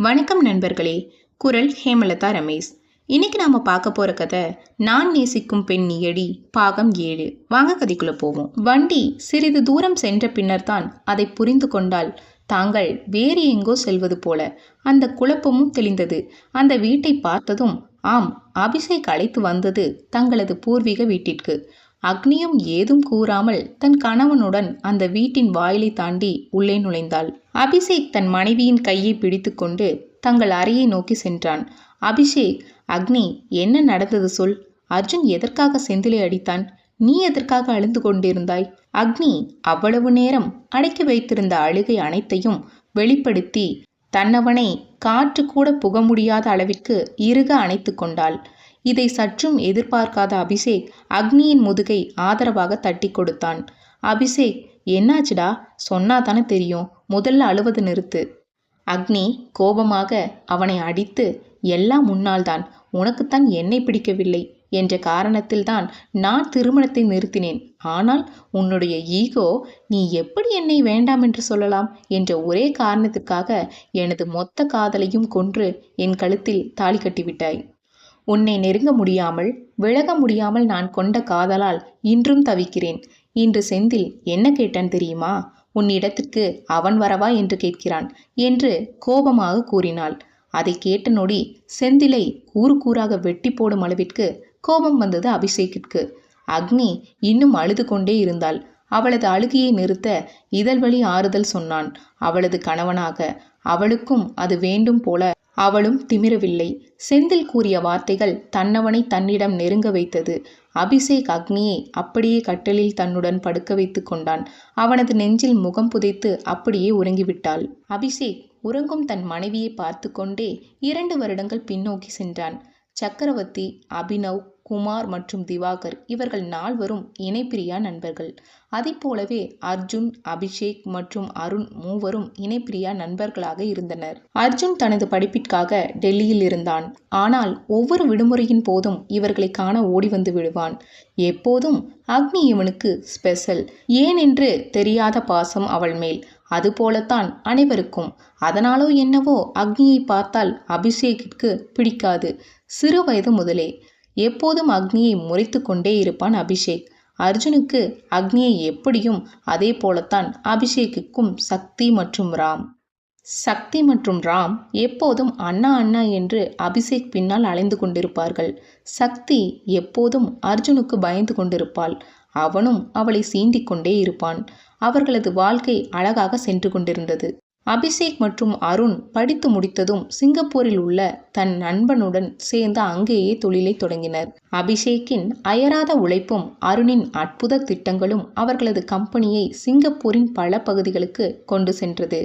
வணக்கம் நண்பர்களே. குரல் ஹேமலதா ரமேஷ். இன்னைக்கு நாம பார்க்க போற கதை நான் நேசிக்கும் பெண் நீயடி பாகம் ஏழு. வாங்க கதைக்குள்ள போவோம். வண்டி சிறிது தூரம் சென்ற பின்னர் தான் அதை புரிந்து கொண்டால் தாங்கள் வேறு எங்கோ செல்வது போல அந்த குழப்பமும் தெளிந்தது. அந்த வீட்டை பார்த்ததும் ஆம் அபிஷேக் அழைத்து வந்தது தங்களது பூர்வீக வீட்டிற்கு. அக்னியும் ஏதும் கூறாமல் தன் கணவனுடன் அந்த வீட்டின் வாயிலை தாண்டி உள்ளே நுழைந்தாள். அபிஷேக் தன் மனைவியின் கையை பிடித்துக்கொண்டு தங்கள் அறையை நோக்கி சென்றான். அபிஷேக் அக்னி என்ன நடந்தது சொல்? அர்ஜுன் எதற்காக செந்திலை அடித்தான்? நீ எதற்காக அழுந்து கொண்டிருந்தாய்? அக்னி அவ்வளவு நேரம் அடக்கி வைத்திருந்த அழுகை அனைத்தையும் வெளிப்படுத்தி தன்னவனை காற்று கூட புக முடியாத அளவிற்கு இறுக அணைத்து கொண்டாள். இதை சற்றும் எதிர்பார்க்காத அபிஷேக் அக்னியின் முதுகை ஆதரவாக தட்டி கொடுத்தான். அபிஷேக் என்னாச்சுடா? சொன்னா தானே தெரியும். முதல்ல அழுவது நிறுத்து. அக்னி கோபமாக அவனை அடித்து எல்லாம் முன்னால்தான் உனக்குத்தான் என்னை பிடிக்கவில்லை. என்ற காரணத்தில்தான் நான் திருமணத்தை நிறுத்தினேன். ஆனால் உன்னுடைய ஈகோ நீ எப்படி என்னை வேண்டாம் என்று சொல்லலாம்? என்ற ஒரே காரணத்திற்காக எனது மொத்த காதலையும் கொன்று என் கழுத்தில் தாலி கட்டிவிட்டாய். உன்னை நெருங்க முடியாமல் விலக முடியாமல் நான் கொண்ட காதலால் இன்றும் தவிக்கிறேன். இன்று செந்தில் என்ன கேட்டான் தெரியுமா? உன்னிடத்திற்கு அவன் வரவா என்று கேட்கிறான் என்று கோபமாக கூறினாள். அதை கேட்ட நொடி செந்திலை கூறு கூறாக வெட்டி போடும் அளவிற்கு கோபம் வந்தது அபிஷேக்கிற்கு. அக்னி இன்னும் அழுது கொண்டே இருந்தாள். அவளது அழுகையை நிறுத்த இதழ்வழி ஆறுதல் சொன்னான். அவளது கணவனாக அவளுக்கும் அது வேண்டும் போல அவளும் திமிரவில்லை. செந்தில் கூறிய வார்த்தைகள் தன்னவனை தன்னிடம் நெருங்க வைத்தது. அபிஷேக் அக்னியை அப்படியே கட்டலில் தன்னுடன் படுக்க வைத்து கொண்டான். அவனது நெஞ்சில் முகம் புதைத்து அப்படியே உறங்கிவிட்டாள். அபிஷேக் உறங்கும் தன் மனைவியை பார்த்து கொண்டே இரண்டு வருடங்கள் பின்னோக்கி சென்றான். சக்கரவர்த்தி அபினவ் குமார் மற்றும் திவாகர் இவர்கள் நால்வரும் இணைப்பிரியா நண்பர்கள். போலவே அர்ஜுன் அபிஷேக் மற்றும் அருண் மூவரும் இணைப்பிரியா நண்பர்களாக இருந்தனர். அர்ஜுன் தனது படிப்பிற்காக டெல்லியில் இருந்தான். ஆனால் ஒவ்வொரு விடுமுறையின் போதும் இவர்களை காண ஓடி வந்து விடுவான். எப்போதும் அக்னி இவனுக்கு ஸ்பெஷல் ஏன் என்று தெரியாத பாசம் அவள் மேல். அதுபோலத்தான் அனைவருக்கும். அதனாலோ என்னவோ அக்னியை பார்த்தால் அபிஷேக்கிற்கு பிடிக்காது. சிறு வயது முதலே. எப்போதும் அக்னியை முறைத்து கொண்டே இருப்பான் அபிஷேக். அர்ஜுனுக்கு அக்னியை எப்படியும் அதே போலத்தான் அபிஷேக்குக்கும் சக்தி மற்றும் ராம். சக்தி மற்றும் ராம் எப்போதும் அண்ணா அண்ணா என்று அபிஷேக் பின்னால் அலைந்து கொண்டிருப்பார்கள். சக்தி எப்போதும் அர்ஜுனுக்கு பயந்து கொண்டிருப்பாள். அவனும் அவளை சீண்டிக் கொண்டே இருப்பான். அவர்களது வாழ்க்கை அழகாக சென்று கொண்டிருந்தது. அபிஷேக் மற்றும் அருண் படித்து முடித்ததும் சிங்கப்பூரில் உள்ள தன் நண்பனுடன் சேர்ந்து அங்கேயே தொழிலை தொடங்கினர். அபிஷேக்கின் அயராத உழைப்பும் அருணின் அற்புத திட்டங்களும் அவர்களது கம்பெனியை சிங்கப்பூரின் பல பகுதிகளுக்கு கொண்டு சென்றது.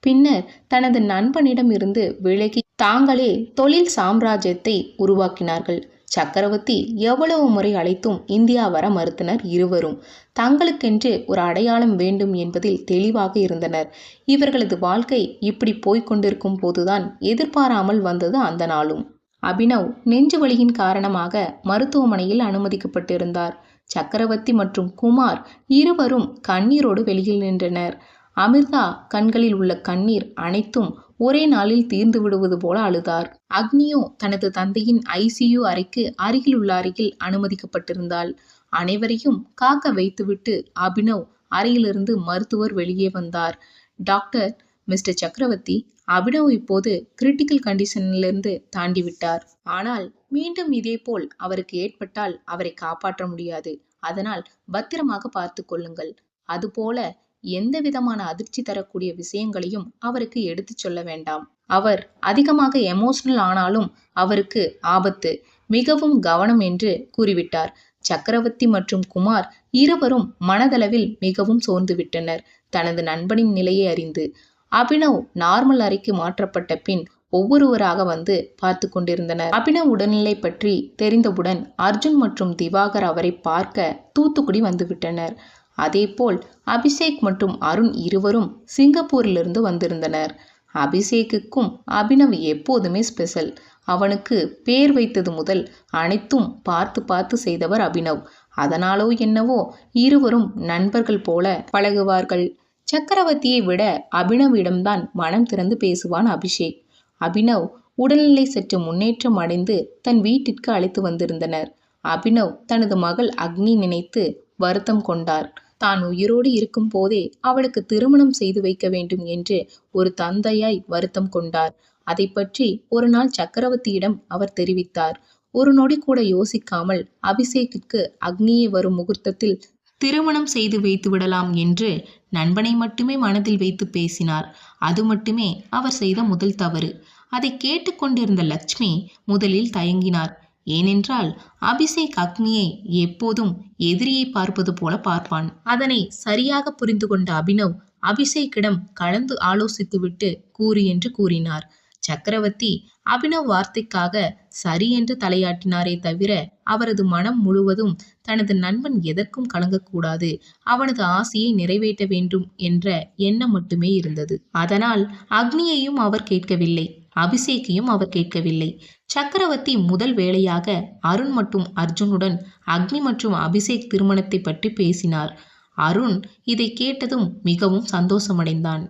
பின்னர் தனது நண்பனிடமிருந்து விலகி தாங்களே தொழில் சாம்ராஜ்யத்தை உருவாக்கினார்கள். சக்கரவர்த்தி எவ்வளவு முறை அழைத்தும் இந்தியா வர மறுத்தனர் இருவரும். தங்களுக்கென்று ஒரு அடையாளம் வேண்டும் என்பதில் தெளிவாக இருந்தனர். இவர்களது வாழ்க்கை இப்படி போய்க்கொண்டிருக்கும் போதுதான் எதிர்பாராமல் வந்தது அந்த நாளும். அபினவ் நெஞ்சு வலியின் காரணமாக மருத்துவமனையில் அனுமதிக்கப்பட்டிருந்தார். சக்கரவர்த்தி மற்றும் குமார் இருவரும் கண்ணீரோடு வெளியில் நின்றனர். அமிர்தா கண்களில் உள்ள கண்ணீர் அனைத்தும் ஒரே நாளில் தீர்ந்து விடுவது போல அழுதார். அக்னியோ தனது தந்தையின் ஐசியு அறைக்கு அருகில் உள்ள அருகில் அனுமதிக்கப்பட்டிருந்தாள். அனைவரையும் காக்க வைத்துவிட்டு அபினவ் அறையிலிருந்து மருத்துவர் வெளியே வந்தார். டாக்டர் மிஸ்டர் சக்கரவர்த்தி அபினவ் இப்போது கிரிட்டிக்கல் கண்டிஷனிலிருந்து தாண்டி விட்டார் ஆனால் மீண்டும் இதேபோல் அவருக்கு ஏற்பட்டால் அவரை காப்பாற்ற முடியாது. அதனால் பத்திரமாக பார்த்து கொள்ளுங்கள். அதுபோல எந்த விதமான அதிர்ச்சி தரக்கூடிய விஷயங்களையும் அவருக்கு எடுத்துச் சொல்ல வேண்டாம். அவர் அதிகமாக எமோஷனல் ஆனாலும் அவருக்கு ஆபத்து மிகவும் கவனம் என்று கூறிவிட்டார். சக்கரவர்த்தி மற்றும் குமார் இருவரும் மனதளவில் மிகவும் சோர்ந்துவிட்டனர் தனது நண்பனின் நிலையை அறிந்து அபினவ் நார்மல் அறைக்கு மாற்றப்பட்ட பின் ஒவ்வொருவராக வந்து பார்த்து கொண்டிருந்தனர். அபினவ் உடல்நிலை பற்றி தெரிந்தவுடன் அர்ஜுன் மற்றும் திவாகர் அவரை பார்க்க தூத்துக்குடி வந்துவிட்டனர். அதேபோல் அபிஷேக் மற்றும் அருண் இருவரும் சிங்கப்பூரிலிருந்து வந்திருந்தனர். அபிஷேக்குக்கும் அபினவ் எப்போதுமே ஸ்பெஷல் அவனுக்கு பேர் வைத்தது முதல் அனைத்தும் பார்த்து பார்த்து செய்தவர் அபினவ் அதனாலோ என்னவோ இருவரும் நண்பர்கள் போல பழகுவார்கள். சக்கரவர்த்தியை விட அபினவிடம்தான் மனம் திறந்து பேசுவான் அபிஷேக். அபினவ் உடல்நிலை சற்று முன்னேற்றம் அடைந்து தன் வீட்டிற்கு அழைத்து வந்திருந்தனர். அபினவ் தனது மகள் அக்னி நினைத்து வருத்தம் கொண்டார். தான் உயிரோடு இருக்கும் போதே அவளுக்கு திருமணம் செய்து வைக்க வேண்டும் என்று ஒரு தந்தையாய் வருத்தம் கொண்டார். அதை பற்றி ஒரு நாள் சக்கரவர்த்தியிடம் அவர் தெரிவித்தார். ஒரு நொடி கூட யோசிக்காமல் அபிஷேக்கிற்கு அக்னியை வரும் முகூர்த்தத்தில் திருமணம் செய்து வைத்து விடலாம் என்று நண்பனை மட்டுமே மனதில் வைத்து பேசினார். அது மட்டுமே அவர் செய்த முதல் தவறு. அதை கேட்டுக்கொண்டிருந்த லட்சுமி முதலில் தயங்கினார். ஏனென்றால் அபிஷேக் அக்னியை எப்போதும் எதிரியை பார்ப்பது போல பார்ப்பான். அதனை சரியாக புரிந்து கொண்ட அபினவ் அபிஷேக்கிடம் கலந்து ஆலோசித்துவிட்டு கூறு என்று கூறினார். சக்கரவர்த்தி அபினவ் வார்த்தைக்காக சரி என்று தலையாட்டினாரே தவிர அவரது மனம் முழுவதும் தனது நண்பன் எதற்கும் கலங்கக்கூடாது. அவனது ஆசையை நிறைவேற்ற வேண்டும் என்ற எண்ணம் மட்டுமே இருந்தது. அதனால் அக்னியையும் அவர் கேட்கவில்லை. அபிஷேக்கையும் அவர் கேட்கவில்லை. சக்கரவர்த்தி முதல் வேளையாக அருண் மற்றும் அர்ஜுனுடன் அக்னி மற்றும் அபிஷேக் திருமணத்தை பற்றி பேசினார். அருண் இதை கேட்டதும் மிகவும் சந்தோஷமடைந்தான்.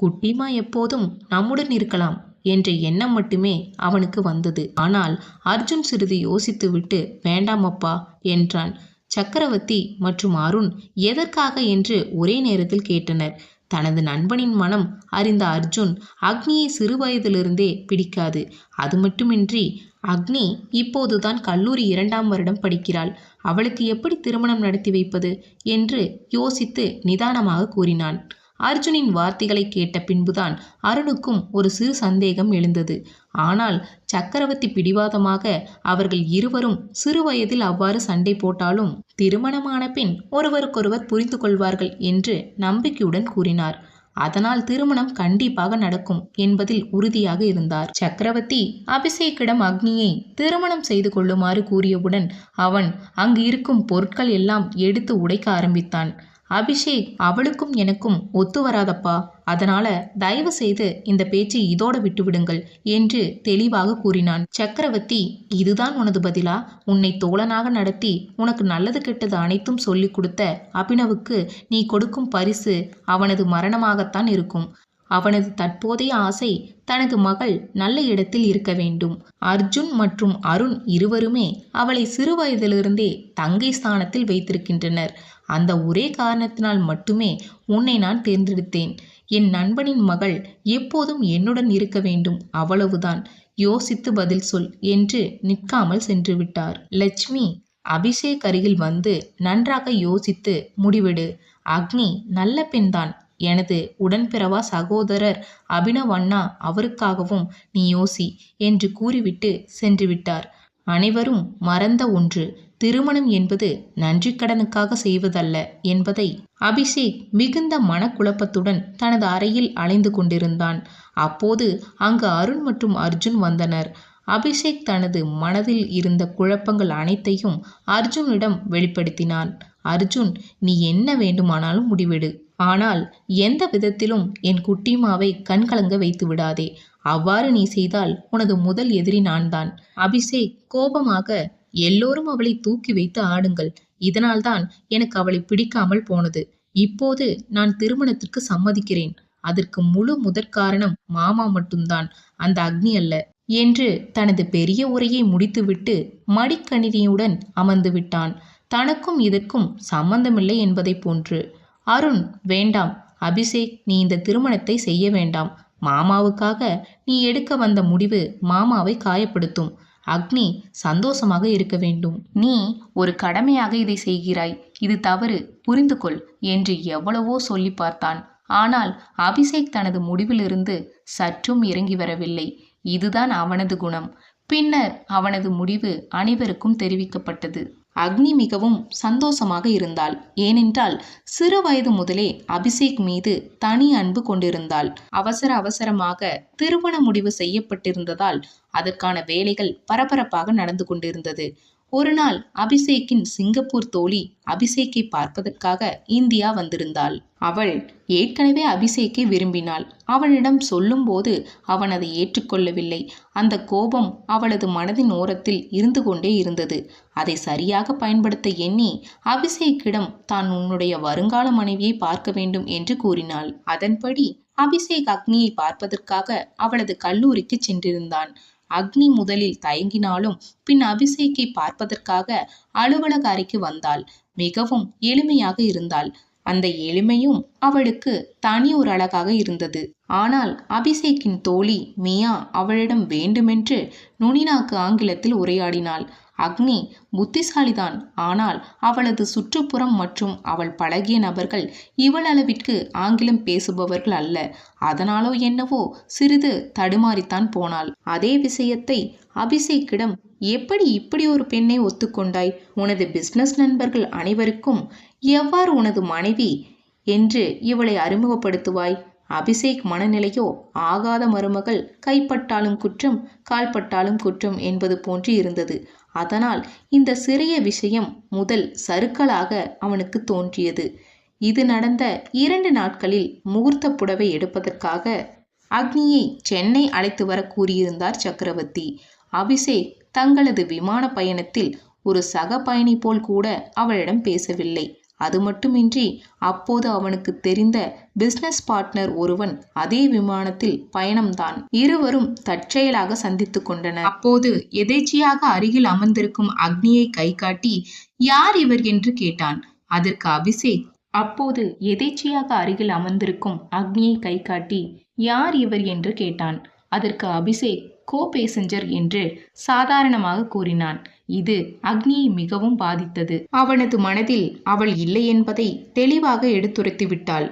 குட்டிமா எப்போதும் நம்முடன் இருக்கலாம் என்ற எண்ணம் மட்டுமே அவனுக்கு வந்தது. ஆனால் அர்ஜுன் சிறிது யோசித்துவிட்டு வேண்டாம் அப்பா என்றான். சக்கரவர்த்தி மற்றும் அருண் எதற்காக என்று ஒரே நேரத்தில் கேட்டனர். தனது நண்பனின் மனம் அறிந்த அர்ஜுன் அக்னியை சிறுவயதிலிருந்தே பிடிக்காது. அது மட்டுமின்றி அக்னி இப்போதுதான் கல்லூரி இரண்டாம் வருடம் படிக்கிறாள். அவளுக்கு எப்படி திருமணம் நடத்தி வைப்பது என்று யோசித்து நிதானமாக கூறினான். அர்ஜுனின் வார்த்தைகளை கேட்ட பின்புதான் அருணுக்கும் ஒரு சிறு சந்தேகம் எழுந்தது. ஆனால் சக்கரவர்த்தி பிடிவாதமாக அவர்கள் இருவரும் சிறுவயதில் அவ்வாறு சண்டை போட்டாலும் திருமணமான பின் ஒருவருக்கொருவர் புரிந்து கொள்வார்கள் என்று நம்பிக்கையுடன் கூறினார். அதனால் திருமணம் கண்டிப்பாக நடக்கும் என்பதில் உறுதியாக இருந்தார். சக்கரவர்த்தி அபிஷேக்கிடம் அக்னியை திருமணம் செய்து கொள்ளுமாறு கூறியவுடன் அவன் அங்கு இருக்கும் பொருட்கள் எல்லாம் எடுத்து உடைக்க ஆரம்பித்தான். அபிஷேக் அவளுக்கும் எனக்கும் ஒத்து வராதப்பா. அதனால தயவு செய்து இந்த பேச்சை இதோட விட்டுவிடுங்கள் என்று தெளிவாக கூறினான். சக்கரவர்த்தி இதுதான் உனது பதிலா? உன்னை தோழனாக நடத்தி உனக்கு நல்லது கெட்டது அனைத்தும் சொல்லிக் கொடுத்த அபினவுக்கு நீ கொடுக்கும் பரிசு அவனது மரணமாகத்தான் இருக்கும். அவனது தற்போதைய ஆசை தனது மகள் நல்ல இடத்தில் இருக்க வேண்டும். அர்ஜுன் மற்றும் அருண் இருவருமே அவளை சிறுவயதிலிருந்தே தங்கை ஸ்தானத்தில் வைத்திருக்கின்றனர். அந்த ஒரே காரணத்தினால் மட்டுமே உன்னை நான் தேர்ந்தெடுத்தேன். என் நண்பனின் மகள் எப்போதும் என்னுடன் இருக்க வேண்டும் அவ்வளவுதான். யோசித்து பதில் சொல் என்று நிற்காமல் சென்று விட்டார். லட்சுமி அபிஷேக் அருகில் வந்து நன்றாக யோசித்து முடிவெடு. அக்னி நல்ல பெண்தான். எனது உடன்பிறவா சகோதரர் அபினவ் அண்ணா அவருக்காகவும் நீ யோசி என்று கூறிவிட்டு சென்றுவிட்டார் அனைவரும் மறந்த ஒன்று. திருமணம் என்பது நன்றிக்கடனுக்காக செய்வதல்ல என்பதை அபிஷேக் மிகுந்த மனக்குழப்பத்துடன் தனது அறையில் அலைந்து கொண்டிருந்தான். அப்போது அங்கு அருண் மற்றும் அர்ஜுன் வந்தனர். அபிஷேக் தனது மனதில் இருந்த குழப்பங்கள் அனைத்தையும் அர்ஜுனிடம் வெளிப்படுத்தினான். அர்ஜுன் நீ என்ன வேண்டுமானாலும் முடிவெடு. ஆனால் எந்த விதத்திலும் என் குட்டிமாவை கண்கலங்க வைத்து விடாதே. அவ்வாறு நீ செய்தால் உனது முதல் எதிரி நான்தான். அபிஷேக் கோபமாக எல்லோரும் அவளை தூக்கி வைத்து ஆடுங்கள். இதனால்தான் எனக்கு அவளை பிடிக்காமல் போனது. இப்போது நான் திருமணத்திற்கு சம்மதிக்கிறேன். அதற்கு முழு முதற்காரணம் மாமா மட்டும்தான். அந்த அக்னி அல்ல. என்று தனது பெரிய உரையை முடித்துவிட்டு மடிக்கணினியுடன் அமர்ந்து விட்டான். தனக்கும் இதற்கும் சம்பந்தமில்லை என்பதை போன்று. அருண் வேண்டாம். அபிஷேக் நீ இந்த திருமணத்தை செய்ய வேண்டாம். மாமாவுக்காக நீ எடுக்க வந்த முடிவு மாமாவை காயப்படுத்தும். அக்னி சந்தோஷமாக இருக்க வேண்டும். நீ ஒரு கடமையாக இதை செய்கிறாய். இது தவறு. புரிந்து கொள் என்று எவ்வளவோ சொல்லி பார்த்தான். ஆனால் அபிஷேக் தனது முடிவிலிருந்து சற்றும் இறங்கி வரவில்லை. இதுதான் அவனது குணம். பின்னர் அவனது முடிவு அனைவருக்கும் தெரிவிக்கப்பட்டது. அக்னி மிகவும் சந்தோஷமாக இருந்தாள். ஏனென்றால் சிறு வயது முதலே அபிஷேக் மீது தனி அன்பு கொண்டிருந்தாள். அவசர அவசரமாக திருமண முடிவு செய்யப்பட்டிருந்ததால் அதற்கான வேலைகள் பரபரப்பாக நடந்து கொண்டிருந்தது. ஒரு நாள் அபிஷேக்கின் சிங்கப்பூர் தோழி அபிஷேக்கை பார்ப்பதற்காக இந்தியா வந்திருந்தாள். அவள் ஏற்கனவே அபிஷேக்கை விரும்பினாள். அவனிடம் சொல்லும்போது அவன் அதை ஏற்றுக்கொள்ளவில்லை. அந்த கோபம் அவளது மனதின் ஓரத்தில் இருந்து கொண்டே இருந்தது. அதை சரியாக பயன்படுத்த எண்ணி அபிஷேக்கிடம் தான் உன்னுடைய வருங்கால மனைவியை பார்க்க வேண்டும் என்று கூறினாள். அதன்படி அபிஷேக் அக்னியை பார்ப்பதற்காக அவளது கல்லூரிக்கு சென்றிருந்தான். அக்னி முதலில் தயங்கினாலும் பின் அபிஷேக்கை பார்ப்பதற்காக அலுவலக அறைக்கு வந்தாள். மிகவும் எளிமையாக இருந்தாள். அந்த எளிமையும் அவளுக்கு தனி ஒரு அழகாக இருந்தது. ஆனால் அபிஷேக்கின் தோழி மியா அவளிடம் வேண்டுமென்று நுனிநாக்கு ஆங்கிலத்தில் உரையாடினாள். அக்னி புத்திசாலிதான். ஆனால் அவளது சுற்றுப்புறம் மற்றும் அவள் பழகிய நபர்கள் இவளளவிற்கு ஆங்கிலம் பேசுபவர்கள் அல்ல. அதனாலோ என்னவோ சிறிது தடுமாறித்தான் போனாள். அதே விஷயத்தை அபிஷேக்கிடம் எப்படி இப்படி ஒரு பெண்ணை ஒத்துக்கொண்டாய்? உனது பிஸ்னஸ் நண்பர்கள் அனைவருக்கும் எவ்வாறு உனது மனைவி? என்று இவளை அறிமுகப்படுத்துவாய்? அபிஷேக் மனநிலையோ ஆகாத மருமகள் கைப்பட்டாலும் குற்றம் கால்பட்டாலும் குற்றம் என்பது போன்று இருந்தது. அதனால் இந்த சிறிய விஷயம் முதல் சருக்களாக அவனுக்கு தோன்றியது. இது நடந்த இரண்டு நாட்களில் முகூர்த்த புடவை எடுப்பதற்காக அக்னியை சென்னை அழைத்து வர கூறியிருந்தார் சக்கரவர்த்தி. அபிஷேக் தங்களது விமான பயணத்தில் ஒரு சக பயணி போல் கூட அவளிடம் பேசவில்லை. அது மட்டுமின்றி அப்போது அவனுக்கு தெரிந்த பிசினஸ் பார்ட்னர் ஒருவன் அதே விமானத்தில் பயணம்தான். இருவரும் தற்செயலாக சந்தித்து கொண்டனர். அப்போது எதேச்சியாக அருகில் அமர்ந்திருக்கும் அக்னியை கை காட்டி யார் இவர்? என்று கேட்டான். அதற்கு அபிஷேக் அப்போது எதேச்சியாக அருகில் அமர்ந்திருக்கும் அக்னியை கை காட்டி யார் இவர்? என்று கேட்டான். அதற்கு அபிஷேக் கோ பேசஞ்சர் என்று சாதாரணமாக கூறினான். இது அக்னியை மிகவும் பாதித்தது. அவனது மனதில் அவள் இல்லை என்பதை தெளிவாக எடுத்துரைத்து விட்டாள்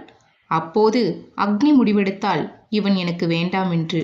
அப்போது அக்னி முடிவெடுத்தால் இவன் எனக்கு வேண்டாம் என்று.